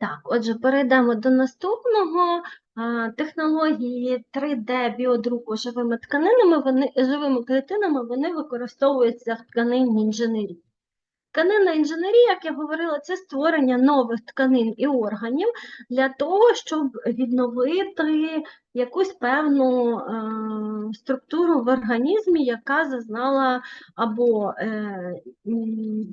Так, отже, перейдемо до наступного. Технології 3D біодруку живими тканинами, вони, живими клітинами, вони використовуються в тканинній інженерії. Тканинна інженерія, як я говорила, це створення нових тканин і органів для того, щоб відновити якусь певну е, структуру в організмі, яка зазнала або е,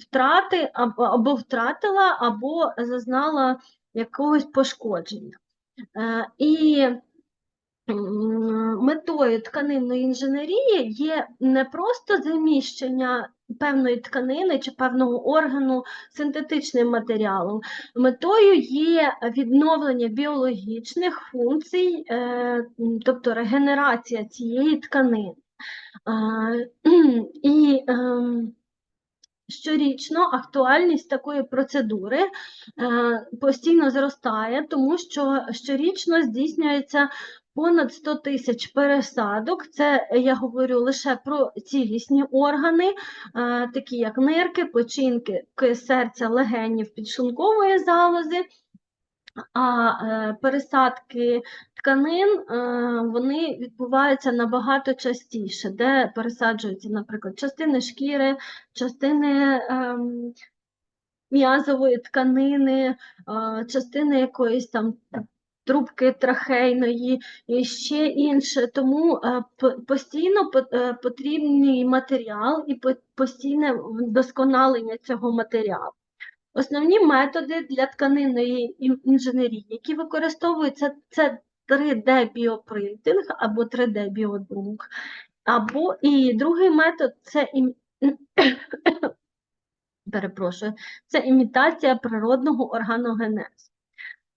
втрати, або, або втратила, або зазнала якогось пошкодження. Е, І метою тканинної інженерії є не просто заміщення певної тканини чи певного органу синтетичним матеріалом. Метою є відновлення біологічних функцій, е, тобто регенерація цієї тканини. І ем, Щорічно актуальність такої процедури е, постійно зростає, тому що щорічно здійснюється понад 100 тисяч пересадок. Це я говорю лише про цілісні органи, е, такі як нирки, печінки, серця, легенів, підшлункової залози. А е, пересадки тканин е, вони відбуваються набагато частіше, де пересаджуються, наприклад, частини шкіри, частини ем, м'язової тканини, частини якоїсь там трубки трахейної і ще інше. Тому е, постійно е, потрібний матеріал і постійне вдосконалення цього матеріалу. Основні методи для тканинної інженерії, які використовуються, це 3D-біопринтинг або 3D-біодрук. Або і другий метод це ім... перепрошую, це імітація природного органогенезу.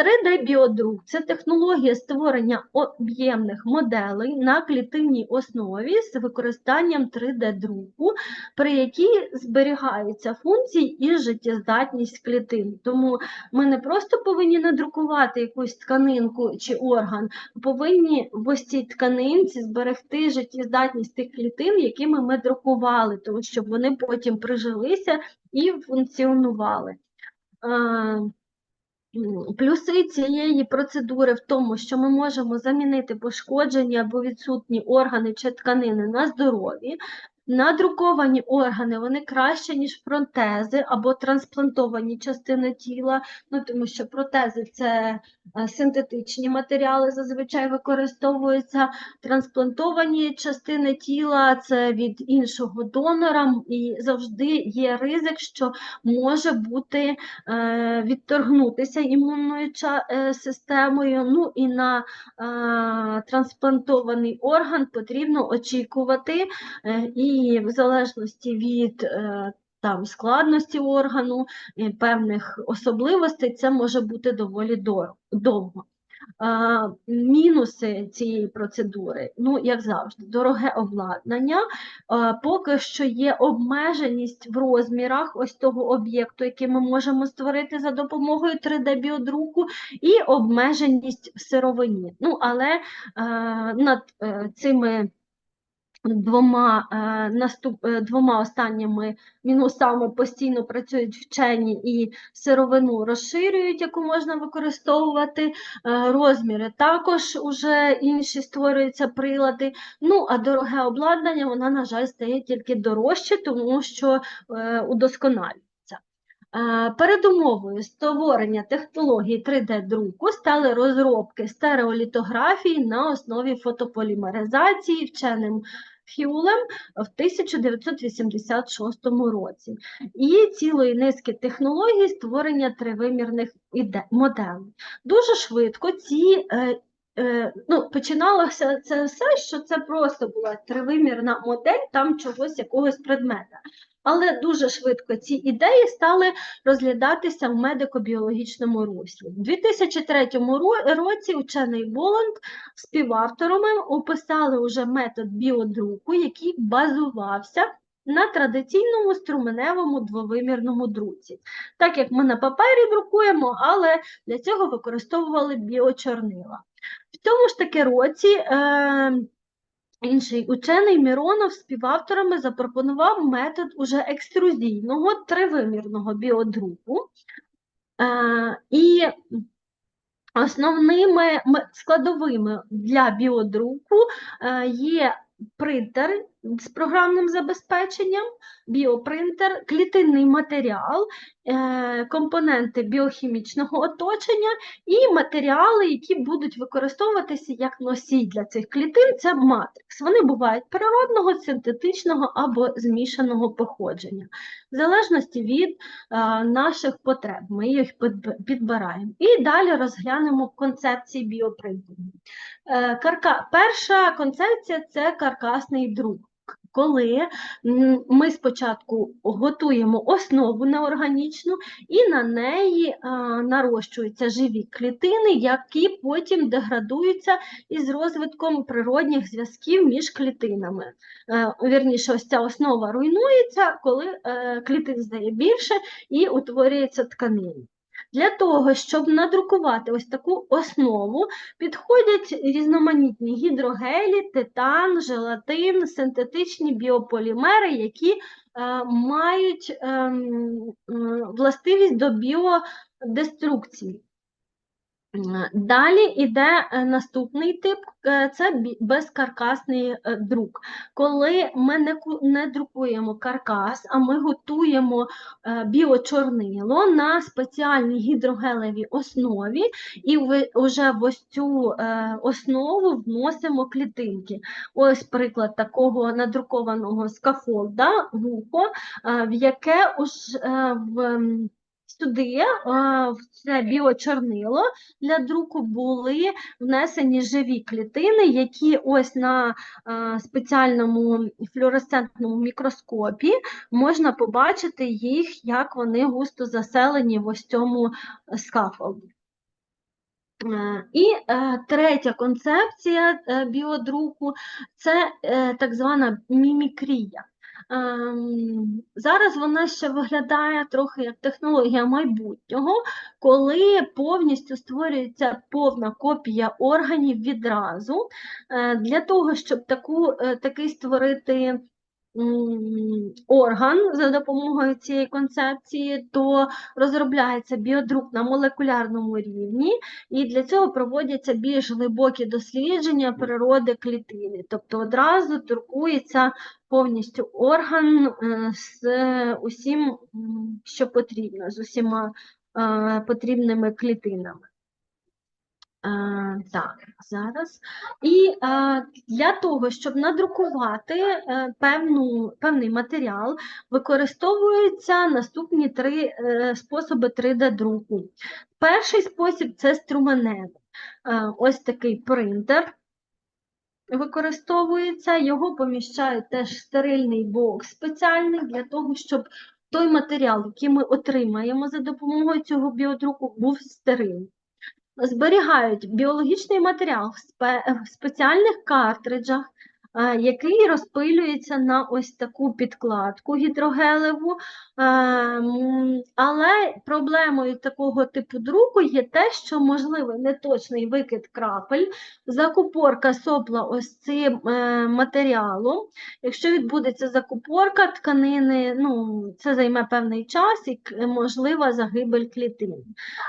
3D-біодрук це технологія створення об'ємних моделей на клітинній основі з використанням 3D-друку, при якій зберігаються функції і життєздатність клітин. Тому ми не просто повинні надрукувати якусь тканинку чи орган, повинні в ось цій тканинці зберегти життєздатність тих клітин, якими ми друкували, тому щоб вони потім прижилися і функціонували. Плюси цієї процедури в тому, що ми можемо замінити пошкоджені або відсутні органи чи тканини на здорові. Надруковані органи вони краще, ніж протези або трансплантовані частини тіла, ну тому що протези це е, синтетичні матеріали, зазвичай використовуються. Трансплантовані частини тіла це від іншого донора, і завжди є ризик, що може бути е, відторгнутися імунною е, системою. Ну і на трансплантований орган потрібно очікувати, е, і в залежності від е, там, складності органу, і певних особливостей, це може бути доволі довго. Мінуси цієї процедури, ну, як завжди, дороге обладнання, поки що є обмеженість в розмірах ось того об'єкту, який ми можемо створити за допомогою 3D-біодруку, і обмеженість в сировині. Ну, але е, над е, цими двома, е, наступ, е, двома останніми мінусами постійно працюють вчені і сировину розширюють, яку можна використовувати. Е, Розміри також уже інші створюються прилади. Ну, а дороге обладнання, вона, на жаль, стає тільки дорожче, тому що удосконалюється. Е, Передумовою створення технології 3D-друку стали розробки стереолітографії на основі фотополімеризації вченим Х'юлем в 1986 році і цілої низки технологій створення тривимірних моделей. Дуже швидко ці е, ну, починалося це все, що це просто була тривимірна модель там чогось, якогось предмета. Але дуже швидко ці ідеї стали розглядатися в медико-біологічному руслі. У 2003 році учений Боланд співавторами описали уже метод біодруку, який базувався на традиційному струменевому двовимірному друці. Так як ми на папері друкуємо, але для цього використовували біочорнила. В цьому ж таки році е, інший учений Міронов співавторами запропонував метод уже екструзійного тривимірного біодруку. Е, І основними складовими для біодруку е, є принтер з програмним забезпеченням, біопринтер, клітинний матеріал, е, компоненти біохімічного оточення і матеріали, які будуть використовуватися як носій для цих клітин, це матрикс. Вони бувають природного, синтетичного або змішаного походження, в залежності від е, наших потреб. Ми їх підбираємо. І далі розглянемо концепції біопринтингу. Е. Перша концепція це каркасний друк. Коли ми спочатку готуємо основу неорганічну, і на неї нарощуються живі клітини, які потім деградуються із розвитком природних зв'язків між клітинами. Е, Вірніше, ось ця основа руйнується, коли е, клітин стає більше і утворюється тканина. Для того, щоб надрукувати ось таку основу, підходять різноманітні гідрогелі, титан, желатин, синтетичні біополімери, які е, мають е, властивість до біодеструкції. Е, Далі йде е, наступний тип, е, це безкаркасний друк. Коли ми не, друкуємо каркас, а ми готуємо біочорнило на спеціальній гідрогелевій основі, і вже в ось цю основу вносимо клітинки. Ось приклад такого надрукованого скафолда, вухо, в яке уж в Сюди, е, в це біочорнило, для друку були внесені живі клітини, які ось на е, спеціальному флюоресцентному мікроскопі можна побачити їх, як вони густо заселені в ось цьому скафолді. Е, І е, третя концепція біодруку це так звана мімікрія. Ем, Зараз вона ще виглядає трохи як технологія майбутнього, коли повністю створюється повна копія органів відразу. Е, Для того, щоб таку, е, такий створити орган за допомогою цієї концепції, то розробляється біодрук на молекулярному рівні, і для цього проводяться більш глибокі дослідження природи клітини. Тобто одразу друкується повністю орган е, з усім, що потрібно, з усіма е, потрібними клітинами. Е, Так, зараз. І е, для того, щоб надрукувати е, певну, певний матеріал, використовуються наступні три способи 3D-друку. Перший спосіб це струменевий. Е, Ось такий принтер використовується, його поміщають теж стерильний бокс спеціальний для того, щоб той матеріал, який ми отримаємо за допомогою цього біодруку, був стерильний зберігають біологічний матеріал в спеціальних картриджах, який розпилюється на ось таку підкладку гідрогелеву. Але проблемою такого типу друку є те, що можливий неточний викид крапель, закупорка сопла ось цим е, матеріалом. Якщо відбудеться закупорка тканини, ну, це займе певний час і можлива загибель клітин.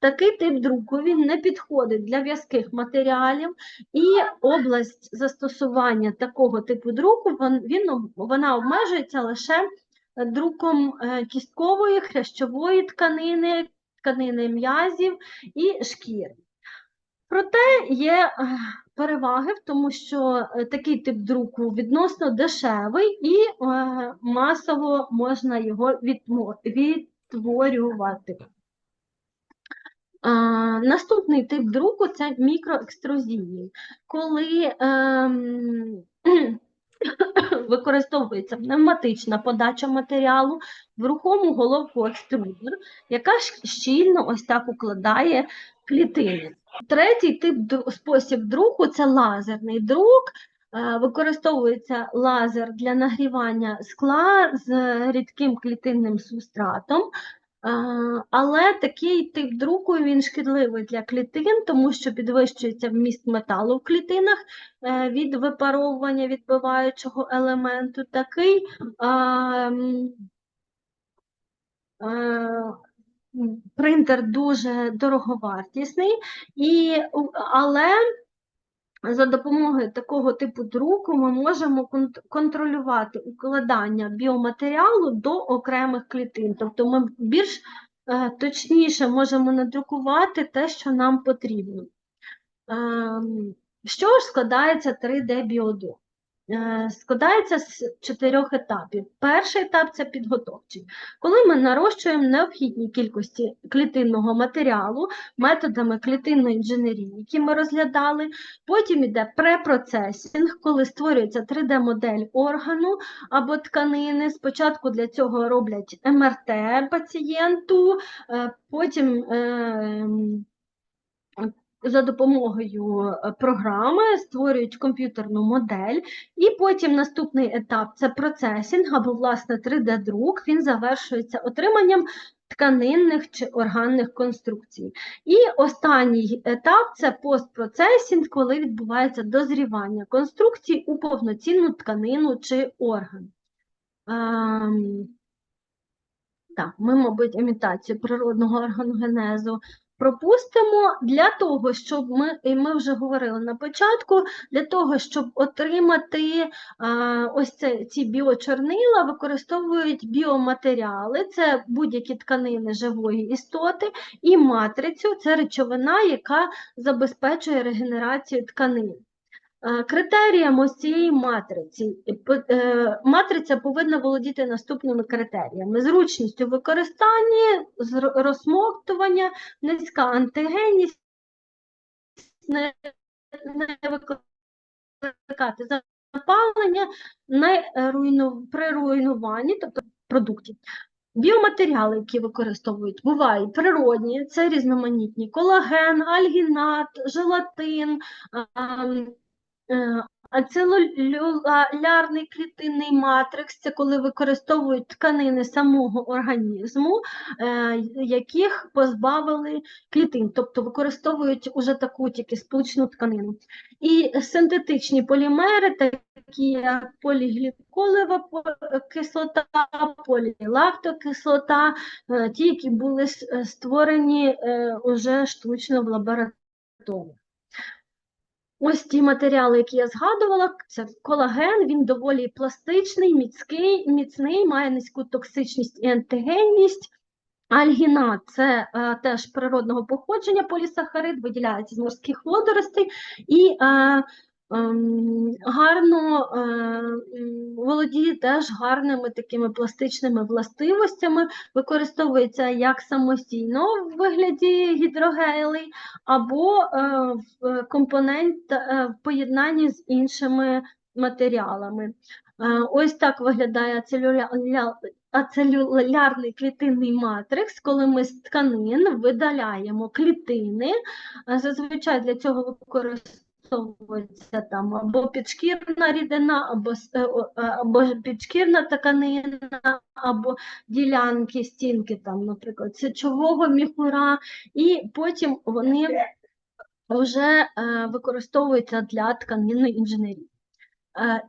Такий тип друку він не підходить для в'язких матеріалів, і область застосування такого типу друку він, вона обмежується лише друком е, кісткової, хрящової тканини, тканини м'язів і шкіри. Проте є е, переваги в тому, що е, такий тип друку відносно дешевий і масово можна його відтворювати. Наступний тип друку це мікроекструзії, коли ем, використовується пневматична подача матеріалу в рухому головку екструдер, яка щільно ось так укладає клітини. Третій тип спосіб друку це лазерний друк. Е, Використовується лазер для нагрівання скла з рідким клітинним субстратом. Але такий тип друку він шкідливий для клітин, тому що підвищується вміст металу в клітинах е, від випаровування відбиваючого елементу. Такий принтер дуже дороговартісний, і, але за допомогою такого типу друку ми можемо контролювати укладання біоматеріалу до окремих клітин. Тобто ми більш е, точніше можемо надрукувати те, що нам потрібно. Що З ж складається 3D-біодрук? Е, Складається з чотирьох етапів. Перший етап це підготовчий. Коли ми нарощуємо необхідні кількості клітинного матеріалу методами клітинної інженерії, які ми розглядали. Потім йде препроцесінг, коли створюється 3D-модель органу або тканини. Спочатку для цього роблять МРТ пацієнту, е, потім ем, за допомогою е, програми створюють комп'ютерну модель, і потім наступний етап це процесінг або власне 3D-друк. Він завершується отриманням тканинних чи органних конструкцій. І останній етап це постпроцесінг, коли відбувається дозрівання конструкцій у повноцінну тканину чи орган. Ем, так, ми, мабуть, імітацію природного органогенезу пропустимо для того, щоб ми, і ми вже говорили на початку, для того, щоб отримати ось це, ці біочорнила, використовують біоматеріали, це будь-які тканини живої істоти, і матрицю це речовина, яка забезпечує регенерацію тканин. Е, Критеріям ось цієї матриці е, е, матриця повинна володіти наступними критеріями: зручністю використання, розсмоктування, низька антигенність, не, викликати запалення, не руйну, при руйнуванні, тобто продуктів. Біоматеріали, які використовують, бувають природні, це різноманітні колаген, альгінат, желатин, Е, клітинний матрикс це коли використовують тканини самого організму, е, яких позбавили клітин, тобто використовують уже таку тільки сполучну тканину. І синтетичні полімери, такі як полігліколева по- кислота, полілактокислота, е, ті, які були створені уже штучно в лабораторії. Ось ті матеріали, які я згадувала, це колаген, він доволі пластичний, міцкий, міцний, має низьку токсичність і антигенність. Альгінат це е, теж природного походження полісахарид, виділяється з морських водоростей і е, гарно е, володіє теж гарними такими пластичними властивостями, використовується як самостійно в вигляді гідрогелей, або е, в компонент е, в поєднанні з іншими матеріалами. Ось так виглядає ацелюля- ацелюлярний клітинний матрикс, коли ми з тканин видаляємо клітини. Зазвичай для цього використовується там або підшкірна рідина, або, е, е, або підшкірна тканина, або ділянки, стінки, там, наприклад, сечового міхура, і потім вони вже е, використовуються для тканинної інженерії.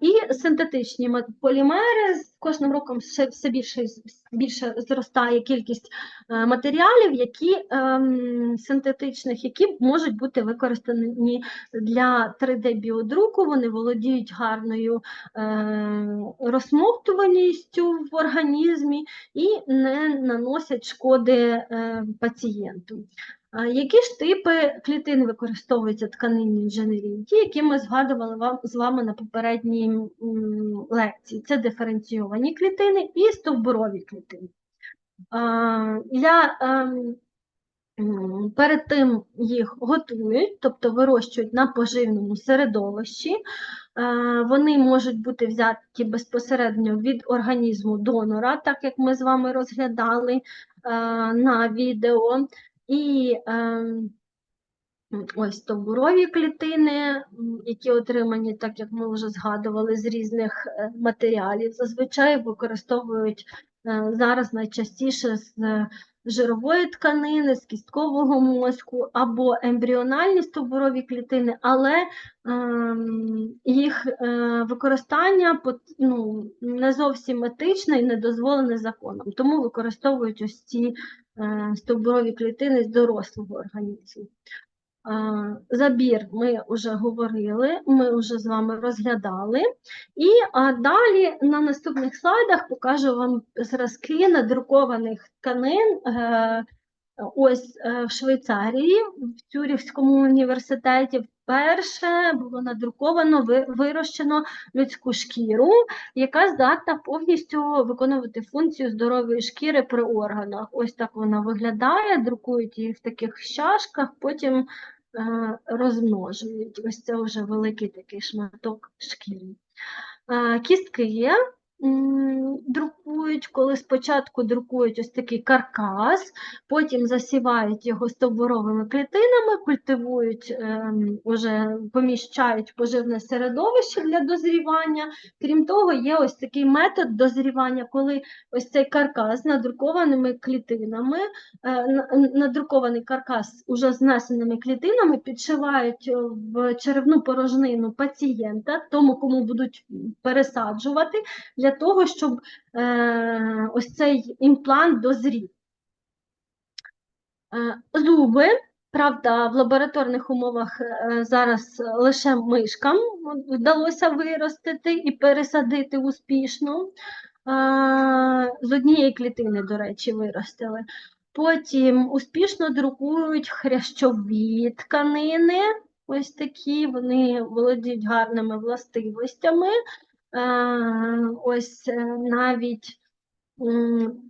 І синтетичні полімери з кожним роком все, все більше, більше зростає кількість е, матеріалів, які ем, синтетичних, які можуть бути використані для 3D-біодруку. Вони володіють гарною е, розсмоктуваністю в організмі і не наносять шкоди е, пацієнту. Які ж типи клітин використовуються тканинній інженерії? Ті, які ми згадували вам, з вами на попередній лекції. Це диференційовані клітини і стовбурові клітини. Для, ем, перед тим їх готують, тобто вирощують на поживному середовищі. Е, Вони можуть бути взяті безпосередньо від організму донора, так як ми з вами розглядали е, на відео. І ем, ось стовбурові клітини, які отримані, так як ми вже згадували, з різних е, матеріалів. Зазвичай використовують е, зараз найчастіше з жирової тканини, з кісткового мозку або ембріональні стовбурові клітини, але ем, їх е, використання ну, не зовсім етичне і не дозволене законом. Тому використовують ось ці е, стовбурові клітини з дорослого організму. Забір ми вже говорили, ми вже з вами розглядали. І далі на наступних слайдах покажу вам зразки надрукованих тканин. Е, Ось е, в Швейцарії, в Цюрихському університеті, вперше було надруковано, вирощено людську шкіру, яка здатна повністю виконувати функцію здорової шкіри при органах. Ось так вона виглядає, друкують її в таких чашках, потім розмножують. Ось це вже великий такий шматок шкіри. Е, Кістки м, друкують, коли спочатку друкують ось такий каркас, потім засівають його стовбуровими клітинами, культивують, ем, уже поміщають поживне середовище для дозрівання. Крім того, є ось такий метод дозрівання, коли ось цей каркас з надрукованими клітинами, е, надрукований каркас уже з знесеними клітинами підшивають е, в черевну порожнину пацієнта, тому кому будуть пересаджувати, для того, щоб е, ось цей імплант дозрів. Е, Зуби, правда, в лабораторних умовах е, зараз лише мишкам вдалося виростити і пересадити успішно. Е, З однієї клітини, до речі, виростили. Потім успішно друкують хрящові тканини, ось такі, вони володіють гарними властивостями. Е, Ось е, навіть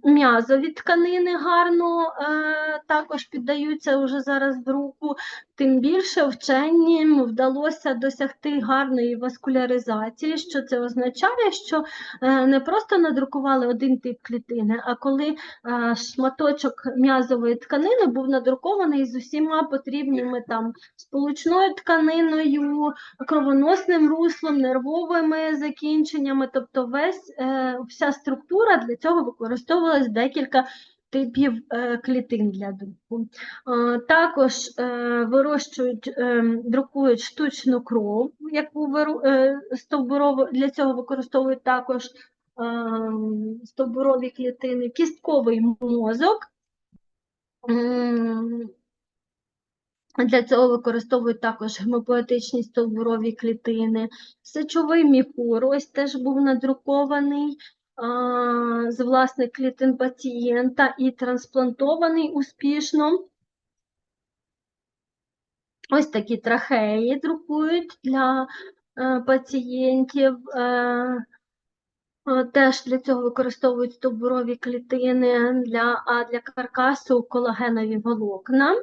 м'язові тканини гарно е, також піддаються вже зараз друку. Тим більше вченням вдалося досягти гарної васкуляризації. Що це означає? Що е, не просто надрукували один тип клітини, а коли е, шматочок м'язової тканини був надрукований з усіма потрібними там сполучною тканиною, кровоносним руслом, нервовими закінченнями, тобто весь, е, вся структура для цього використовувалась декілька типів е, клітин для друку. Також е, вирощують, е, друкують штучну кров, яку стовбурову, для цього використовують також стовбурові клітини, кістковий мозок. Для цього використовують також гемопоетичні стовбурові клітини. Сечовий міхур ось теж був надрукований з власних клітин пацієнта і трансплантований успішно. Ось такі трахеї друкують для е, пацієнтів. Е, е, Теж для цього використовують стовбурові клітини, для, а для каркасу колагенові волокна.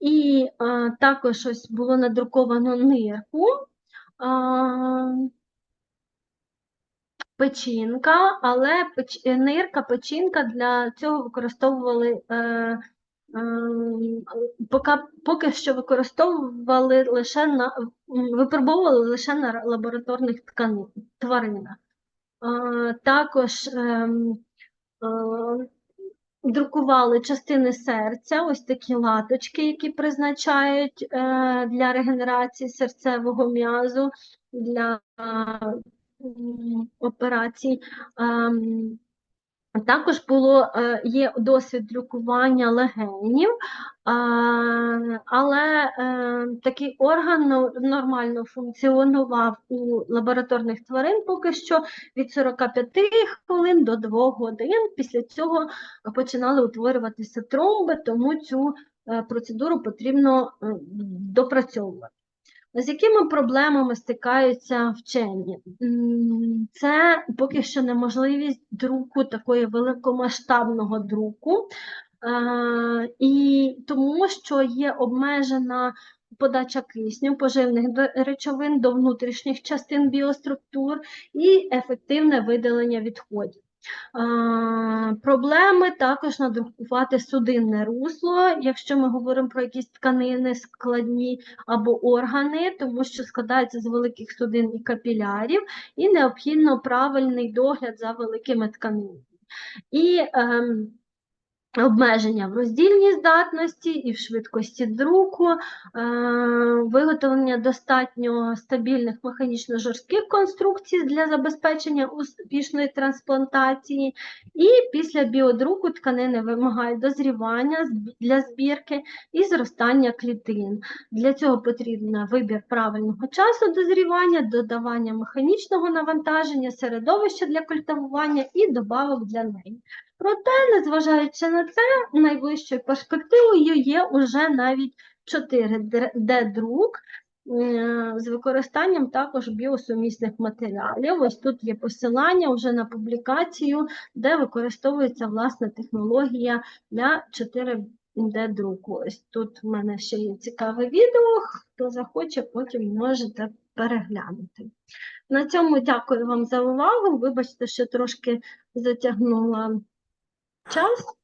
І е, також ось було надруковано нирку, а, печінка, але печ... е, нирка, печінка для цього використовували, е, е, поки, поки що використовували лише на, випробовували лише на лабораторних ткани, тваринах. Е, також ем, е, друкували частини серця, ось такі латочки, які призначають е, для регенерації серцевого м'язу, для е, операцій. Ем, Також було, е, є досвід лікування легенів, але е, такий орган нормально функціонував у лабораторних тварин поки що від 45 хвилин до 2 годин. Після цього починали утворюватися тромби, тому цю е, процедуру потрібно е, допрацьовувати. З якими проблемами стикаються вчені? Це поки що неможливість друку, такої великомасштабного друку, і тому що є обмежена подача кисню, поживних речовин до внутрішніх частин біоструктур і ефективне видалення відходів. Проблеми також надрукувати судинне русло, якщо ми говоримо про якісь тканини складні або органи, тому що складаються з великих судин і капілярів, і необхідно правильний догляд за великими тканинами. І ем, обмеження в роздільній здатності і в швидкості друку, е, виготовлення достатньо стабільних механічно-жорстких конструкцій для забезпечення успішної трансплантації, і після біодруку тканини вимагають дозрівання для збірки і зростання клітин. Для цього потрібен вибір правильного часу дозрівання, додавання механічного навантаження, середовища для культивування і добавок для неї. Проте, незважаючи на це, найближчою перспективою є уже навіть 4D-друк е, з використанням також біосумісних матеріалів. Ось тут є посилання вже на публікацію, де використовується власне технологія для 4D-друку. Ось тут в мене ще є цікаве відео. Хто захоче, потім можете переглянути. На цьому дякую вам за увагу. Вибачте, що трошки затягнула час.